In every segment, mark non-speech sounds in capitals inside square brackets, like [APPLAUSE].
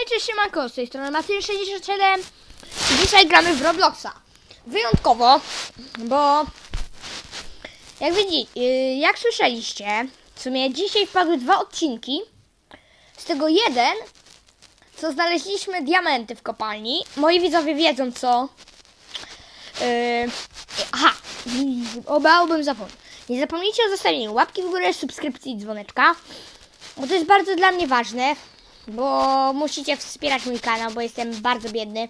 Hej, cześć, siemanko, z tej strony Matyn67 Dzisiaj gramy w Robloxa. Wyjątkowo, bo jak widzicie, jak słyszeliście, w sumie dzisiaj wpadły dwa odcinki. Z tego jeden, co znaleźliśmy diamenty w kopalni. Moi widzowie wiedzą co yy, Aha, obałbym zapomnieć Nie zapomnijcie o zostawieniu łapki w górę, subskrypcji i dzwoneczka bo to jest bardzo dla mnie ważne, bo musicie wspierać mój kanał, bo jestem bardzo biedny.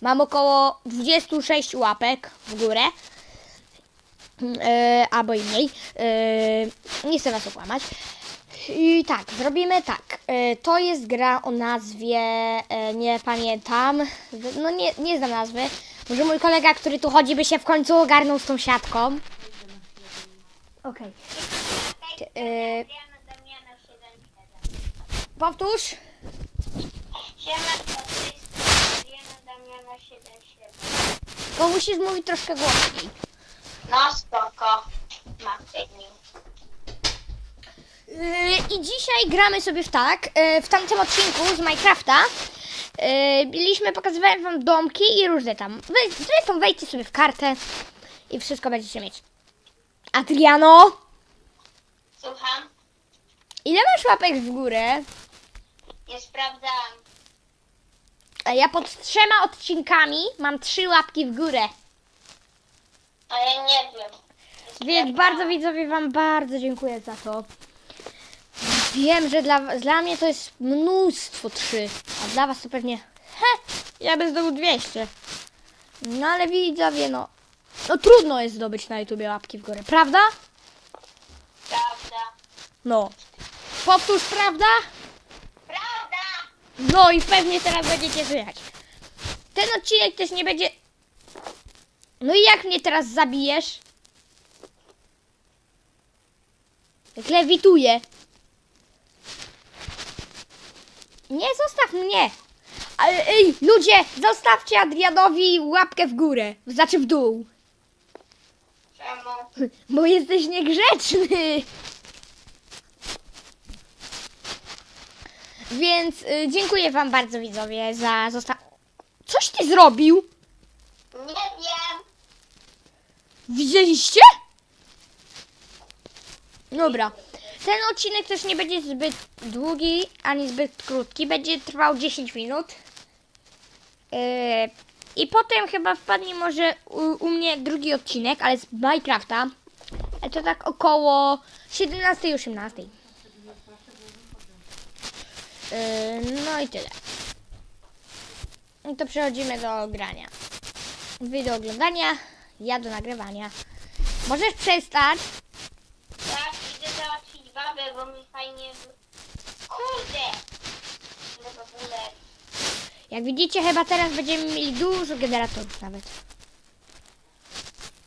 Mam około 26 łapek w górę. Yy, albo i mniej. Yy, nie chcę was okłamać. I tak, zrobimy tak. Yy, to jest gra o nazwie, yy, nie pamiętam. No nie, nie znam nazwy. Może mój kolega, który tu chodzi, by się w końcu ogarnął z tą siatką. Okej. Yy, powtórz. Siema, to jest Adriana Damiana 77. Bo musisz mówić troszkę głośniej. No spoko. Yy, I dzisiaj gramy sobie w tak. Yy, w tamtym odcinku z Minecrafta yy, byliśmy, pokazywałem wam domki i różne tam. Wy, zresztą wejdźcie sobie w kartę i wszystko będziecie mieć. Adriano, Słucham? ile masz łapek w górę? Nie sprawdzałam. A Ja pod trzema odcinkami mam trzy łapki w górę. Ale nie wiem. Nie Więc sprawdzałam. bardzo widzowie wam bardzo dziękuję za to. Wiem, że dla, dla mnie to jest mnóstwo trzy, a dla was to pewnie he, ja bym zdobył 200. No ale widzowie, no, no trudno jest zdobyć na YouTubie łapki w górę, prawda? Prawda. No. Powtórz? Prawda! No i pewnie teraz będziecie słychać. Ten odcinek też nie będzie... No i jak mnie teraz zabijesz? Jak lewituję. Nie, zostaw mnie. Ale ej, ludzie, zostawcie Adrianowi łapkę w górę. Znaczy w dół. Czemu? Bo jesteś niegrzeczny. Więc y, dziękuję wam bardzo widzowie za zosta... Coś ty zrobił? Nie wiem. Widzieliście? Dobra. Ten odcinek też nie będzie zbyt długi, ani zbyt krótki. Będzie trwał 10 minut. Yy, I potem chyba wpadnie może u, u mnie drugi odcinek, ale z Minecrafta. To tak około 17-18. Yy, no i tyle. No to przechodzimy do grania. Wy do oglądania, ja do nagrywania. Możesz przestać? Tak, idę załatwić babę, bo mi fajnie... Kurde! No w ogóle... Jak widzicie, chyba teraz będziemy mieli dużo generatorów nawet.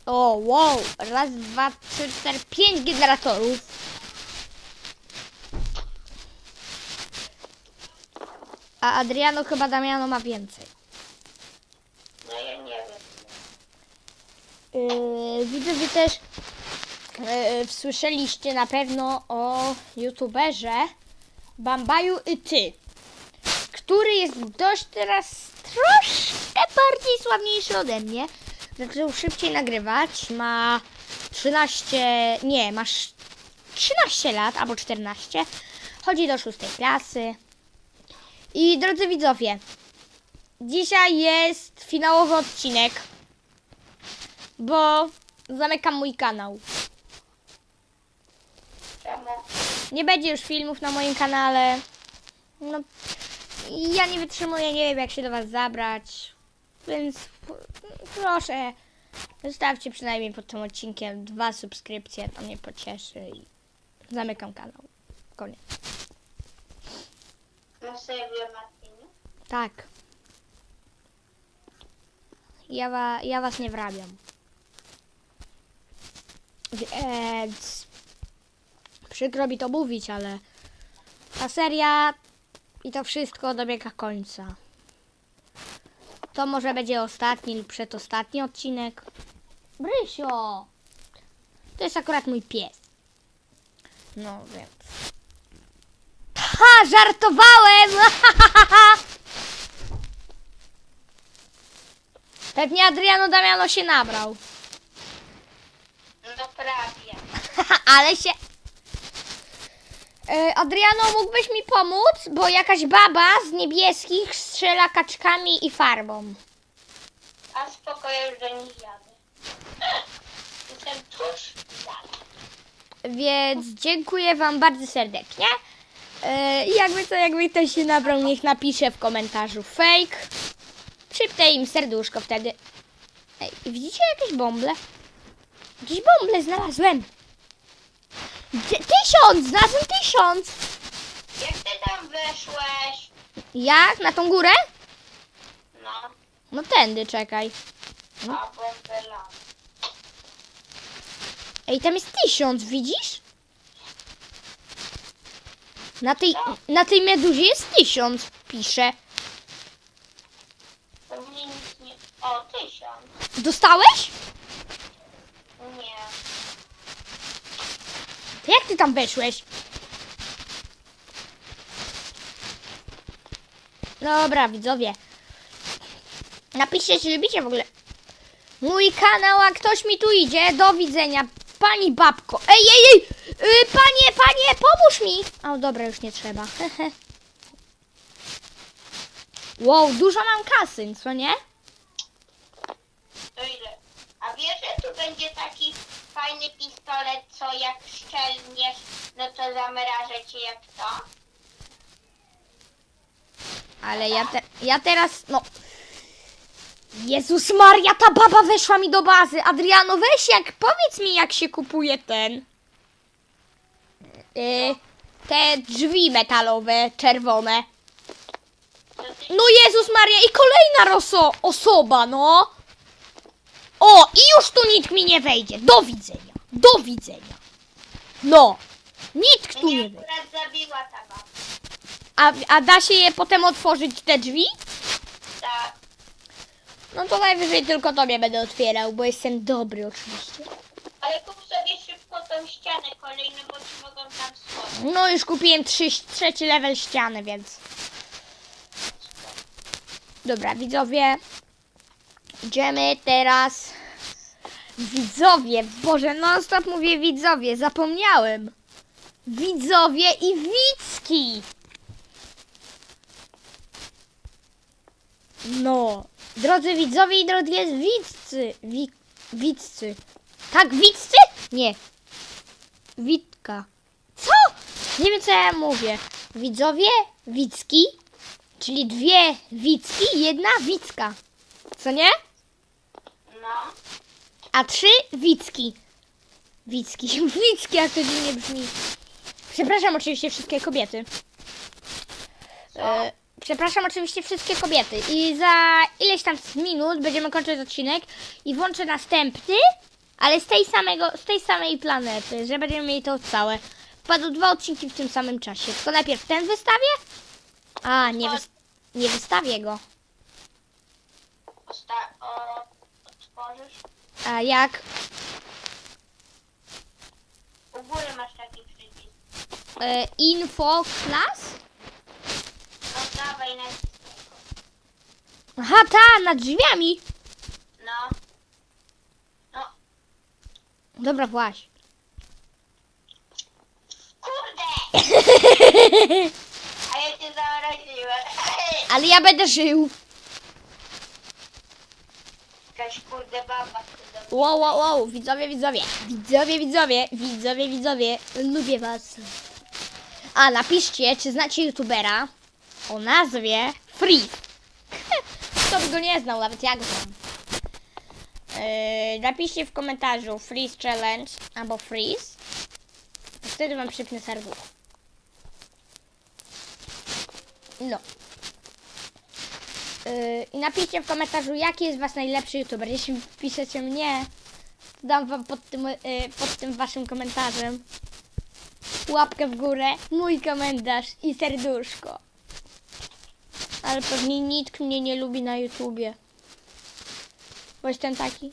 O, wow! Raz, dwa, trzy, cztery, pięć generatorów. A Adriano chyba Damiano ma więcej. Yy, widzę, że też yy, słyszeliście na pewno o youtuberze Bambaju i ty, który jest dość teraz troszkę bardziej sławniejszy ode mnie. Zaczął szybciej nagrywać, ma 13, nie, masz 13 lat albo 14, chodzi do 6 klasy. I drodzy widzowie, dzisiaj jest finałowy odcinek bo zamykam mój kanał. Nie będzie już filmów na moim kanale. No, ja nie wytrzymuję, nie wiem jak się do Was zabrać. Więc proszę, zostawcie przynajmniej pod tym odcinkiem dwa subskrypcje, to mnie pocieszy i zamykam kanał. Koniec. Na serio, Martyniu? Tak. Ja, wa, ja Was nie wrabiam. Więc przykro mi to mówić, ale ta seria i to wszystko dobiega końca. To może będzie ostatni lub przedostatni odcinek. Brysio! To jest akurat mój pies. No więc żartowałem! [LAUGHS] Pewnie Adriano Damiano się nabrał. No prawie. [LAUGHS] Ale się... E, Adriano, mógłbyś mi pomóc? Bo jakaś baba z niebieskich strzela kaczkami i farbą. A spokoju, że nie jadę. [LAUGHS] Jestem tuż. Więc dziękuję wam bardzo serdecznie. E, i jakby to, jakby ktoś się nabrał, niech napisze w komentarzu fake. Przypnę im serduszko wtedy. Ej, widzicie jakieś bąble? Jakieś bąble znalazłem. Gdzie- Tysiąc! Znalazłem tysiąc! Jak ty tam weszłeś? Jak? Na tą górę? No, No tędy, czekaj. bombela. Ej, tam jest tysiąc, widzisz? Na tej, na tej meduzie jest tysiąc, pisze. To mnie nic nie... O, tysiąc. Dostałeś? Nie. To jak ty tam weszłeś? Dobra, widzowie. Napiszcie, czy lubicie w ogóle mój kanał, a ktoś mi tu idzie. Do widzenia. Pani babko. Ej, ej, ej! Y, panie, panie, pomóż mi! O, dobra, już nie trzeba. [LAUGHS] Wow, dużo mam kasy, co nie? To ile? A wiesz, że tu będzie taki fajny pistolet, co jak szczelniesz, no to zamrażę cię jak to? Ale ja, te, ja teraz, no... Jezus Maria, ta baba weszła mi do bazy. Adriano, weź jak, powiedz mi jak się kupuje ten... Yy, te drzwi metalowe, czerwone. No Jezus Maria, i kolejna roso, osoba, no. O, i już tu nikt mi nie wejdzie. Do widzenia, do widzenia. No, nikt tu nie wejdzie. zabiła ta. A, a da się je potem otworzyć, te drzwi? Tak. No to najwyżej tylko tobie będę otwierał, bo jestem dobry oczywiście. Ale kup sobie szybko tą ścianę kolejną, bo ci mogą. No już kupiłem trzy, trzeci level ściany, więc... Dobra, widzowie. Idziemy teraz... Widzowie, Boże, non stop mówię widzowie, zapomniałem. Widzowie i widzki. No, drodzy widzowie i drodzy widzcy, wi, widzcy. Tak, widzcy? Nie. Witka. Nie wiem, co ja mówię. Widzowie, widzki, czyli dwie widzki, jedna widzka. Co nie? No. A trzy widzki. Widzki. [LAUGHS] Widzki, jak to dziwnie brzmi. Przepraszam oczywiście wszystkie kobiety. E, przepraszam oczywiście wszystkie kobiety. I za ileś tam minut będziemy kończyć odcinek i włączę następny, ale z tej, samego, z tej samej planety, że będziemy mieli to całe. Wpadły dwa odcinki w tym samym czasie. Tylko najpierw ten wystawię? A, nie, wys- nie wystawię go. Osta- o, otworzysz. A jak? U góry masz taki przycisk. E, info class? No dawaj na Aha, ta, nad drzwiami. No. No. Dobra, właśnie. Kurde! A ja cię zamroziłem. [LAUGHS] Ale ja będę żył. Jakaś kurde baba chce do mnie. Wow, wow, wow, widzowie, widzowie. Widzowie, widzowie, widzowie, widzowie. Lubię was. A, napiszcie, czy znacie youtubera o nazwie Freeze. [LAUGHS] Kto by go nie znał, nawet ja go znam. Yy, napiszcie w komentarzu Freeze Challenge albo Freeze. Wtedy wam przypnę serducho. No. Yy, I napiszcie w komentarzu, jaki jest was najlepszy youtuber. Jeśli piszecie mnie, to dam wam pod tym, yy, pod tym waszym komentarzem łapkę w górę, mój komentarz i serduszko. Ale pewnie nikt mnie nie lubi na YouTubie. Bo jestem taki,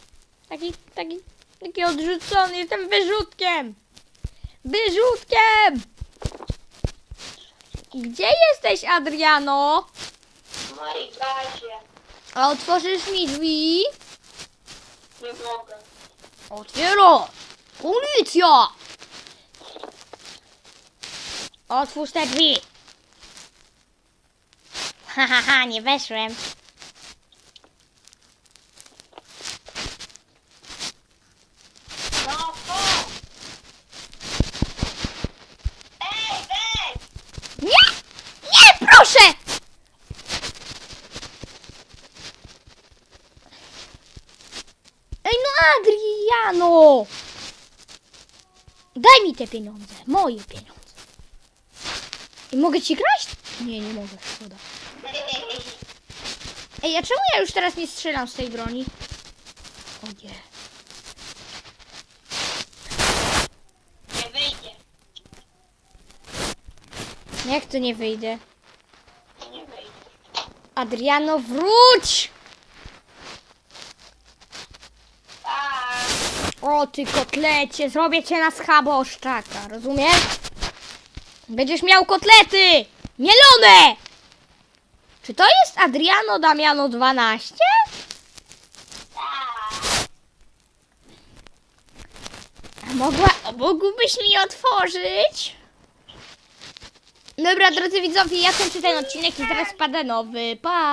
taki, taki, taki odrzucony, jestem wyrzutkiem. Wyrzutkiem! Gdzie jesteś, Adriano? W mojej bazie. A otworzysz mi drzwi? Nie mogę. Otwiero! Policja! Otwórz te drzwi! Ha, ha, ha, nie weszłem. No to! Ej, ej! Nie! Nie, proszę! Ej, no Adriano! Daj mi te pieniądze, moje pieniądze. I mogę ci kraść? Nie, nie mogę, szkoda. Ej, a czemu ja już teraz nie strzelam z tej broni? O nie. Nie wyjdzie. Jak to nie wyjdę? Nie wyjdzie. Adriano, wróć! Tak. O ty kotlecie, zrobię cię na schaboszczaka, rozumiesz? Będziesz miał kotlety! Mielone! Czy to jest Adriano Damiano 12? Tak. A mogła, mógłbyś mi otworzyć? Dobra, drodzy widzowie, ja kończę ten odcinek i teraz pada nowy. Pa!